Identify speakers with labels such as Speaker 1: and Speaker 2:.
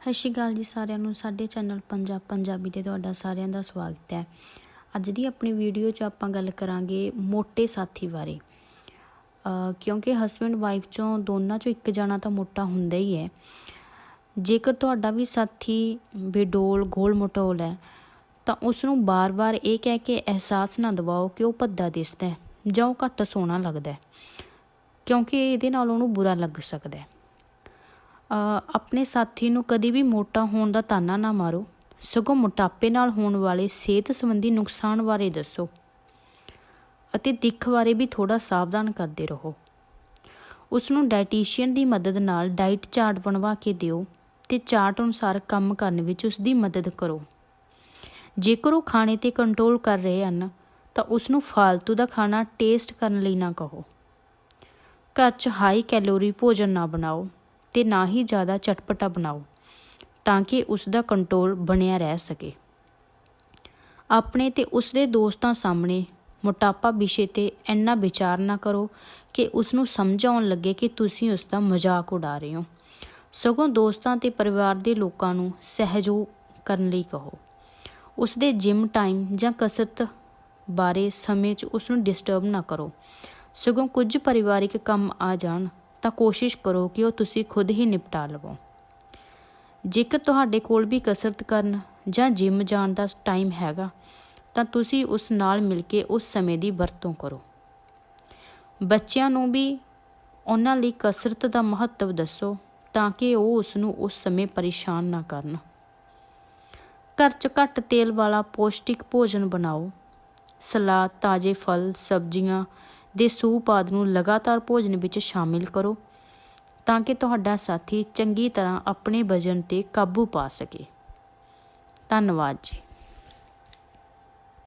Speaker 1: ਸਤਿ ਸ਼੍ਰੀ ਅਕਾਲ ਜੀ ਸਾਰਿਆਂ ਨੂੰ, ਸਾਡੇ ਚੈਨਲ ਪੰਜਾਬ ਪੰਜਾਬੀ ਤੇ ਤੁਹਾਡਾ ਸਾਰਿਆਂ ਦਾ ਸਵਾਗਤ ਹੈ। ਅੱਜ ਦੀ ਆਪਣੀ ਵੀਡੀਓ 'ਚ ਆਪਾਂ ਗੱਲ ਕਰਾਂਗੇ ਮੋਟੇ ਸਾਥੀ ਬਾਰੇ। ਕਿਉਂਕਿ ਹਸਬੰਡ ਵਾਈਫ ਚੋਂ ਦੋਨਾਂ ਚੋਂ ਇੱਕ ਜਾਣਾ ਤਾਂ ਮੋਟਾ ਹੁੰਦਾ ਹੀ ਹੈ। ਜੇਕਰ ਤੁਹਾਡਾ ਵੀ ਸਾਥੀ ਬੇਡੋਲ, ਗੋਲ ਮਟੋਲ ਹੈ, ਤਾਂ ਉਸ ਨੂੰ ਬਾਰ-ਬਾਰ ਇਹ ਕਹਿ ਕੇ ਅਹਿਸਾਸ ਨਾ ਦਿਵਾਓ ਕਿ ਉਹ ਭੱਦਾ ਦਿਸਦਾ ਹੈ ਜਾਂ ਉਹ ਘੱਟ ਸੋਹਣਾ ਲੱਗਦਾ ਹੈ, ਕਿਉਂਕਿ ਇਹਦੇ ਨਾਲ ਉਹਨੂੰ ਬੁਰਾ ਲੱਗ ਸਕਦਾ ਹੈ। ਆਪਣੇ ਸਾਥੀ ਨੂੰ ਕਦੀ ਵੀ ਮੋਟਾ ਹੋਣ ਦਾ ਤਾਨਾ ਨਾ ਮਾਰੋ। ਸਗੋਂ ਮੋਟਾਪੇ ਨਾਲ ਹੋਣ ਵਾਲੇ ਸਿਹਤ ਸੰਬੰਧੀ ਨੁਕਸਾਨ ਬਾਰੇ ਦੱਸੋ ਅਤੇ ਦਿੱਖ ਬਾਰੇ ਵੀ ਥੋੜਾ ਸਾਵਧਾਨ ਕਰਦੇ ਰਹੋ। ਉਸ ਨੂੰ ਡਾਈਟੀਸ਼ੀਅਨ ਦੀ ਮਦਦ ਨਾਲ ਡਾਈਟ ਚਾਰਟ ਬਣਵਾ ਕੇ ਦਿਓ ਤੇ ਚਾਰਟ ਅਨੁਸਾਰ ਕੰਮ ਕਰਨ ਵਿੱਚ ਉਸ ਦੀ ਮਦਦ ਕਰੋ। ਜੇਕਰ ਉਹ ਖਾਣੇ ਤੇ ਕੰਟਰੋਲ ਕਰ ਰਹੇ ਹਨ, ਤਾਂ ਉਸ ਨੂੰ ਫਾਲਤੂ ਦਾ ਖਾਣਾ ਟੇਸਟ ਕਰਨ ਲਈ ਨਾ ਕਹੋ। ਘਰ 'ਚ ਹਾਈ ਕੈਲੋਰੀ ਭੋਜਨ ਨਾ ਬਣਾਓ। ਤੇ ਨਾ ਹੀ ਜ਼ਿਆਦਾ ਚਟਪਟਾ ਬਣਾਓ, ਤਾਂ ਕਿ ਉਸ ਦਾ ਕੰਟਰੋਲ ਬਣਿਆ ਰਹਿ ਸਕੇ। ਆਪਣੇ ਤੇ ਉਸ ਦੇ ਦੋਸਤਾਂ ਸਾਹਮਣੇ ਮੋਟਾਪਾ ਵਿਸ਼ੇ ਤੇ ਇੰਨਾ ਵਿਚਾਰ ਨਾ ਕਰੋ ਕਿ ਉਸ ਨੂੰ ਸਮਝ ਆਉਣ ਲੱਗੇ ਕਿ ਤੁਸੀਂ ਉਸ ਦਾ ਮਜ਼ਾਕ ਉਡਾ ਰਹੇ ਹੋ। ਸਗੋਂ ਦੋਸਤਾਂ ਤੇ ਪਰਿਵਾਰ ਦੇ ਲੋਕਾਂ ਨੂੰ ਸਹਿਯੋਗ ਕਰਨ ਲਈ ਕਹੋ। ਉਸ ਦੇ ਜਿਮ ਟਾਈਮ ਜਾਂ ਕਸਰਤ ਬਾਰੇ ਸਮੇਂ 'ਚ ਉਸ ਨੂੰ ਡਿਸਟਰਬ ਨਾ ਕਰੋ। ਸਗੋਂ ਕੁਝ ਪਰਿਵਾਰਿਕ ਕੰਮ ਆ ਜਾਣ ਤਾਂ ਕੋਸ਼ਿਸ਼ ਕਰੋ ਕਿ ਉਹ ਤੁਸੀਂ ਖੁਦ ਹੀ ਨਿਪਟਾ ਲਵੋ। ਜੇਕਰ ਤੁਹਾਡੇ ਕੋਲ ਵੀ ਕਸਰਤ ਕਰਨ ਜਾਂ ਜਿਮ ਜਾਣ ਦਾ ਟਾਈਮ ਹੈਗਾ, ਤਾਂ ਤੁਸੀਂ ਉਸ ਨਾਲ ਮਿਲ ਕੇ ਉਸ ਸਮੇਂ ਦੀ ਵਰਤੋਂ ਕਰੋ। ਬੱਚਿਆਂ ਨੂੰ ਵੀ ਉਹਨਾਂ ਲਈ ਕਸਰਤ ਦਾ ਮਹੱਤਵ ਦੱਸੋ ਤਾਂ ਕਿ ਉਹ ਉਸ ਨੂੰ ਉਸ ਸਮੇਂ ਪਰੇਸ਼ਾਨ ਨਾ ਕਰਨ। ਘਰ 'ਚ ਘੱਟ ਤੇਲ ਵਾਲਾ ਪੌਸ਼ਟਿਕ ਭੋਜਨ ਬਣਾਓ। ਸਲਾਦ, ਤਾਜ਼ੇ ਫਲ, ਸਬਜ਼ੀਆਂ ਦੇ ਸੂਪ ਆਦਿ ਨੂੰ ਲਗਾਤਾਰ ਭੋਜਨ ਵਿੱਚ ਸ਼ਾਮਿਲ ਕਰੋ ਤਾਂ ਕਿ ਤੁਹਾਡਾ ਸਾਥੀ ਚੰਗੀ ਤਰ੍ਹਾਂ ਆਪਣੇ ਵਜਨ ਤੇ ਕਾਬੂ ਪਾ ਸਕੇ। ਧੰਨਵਾਦ ਜੀ।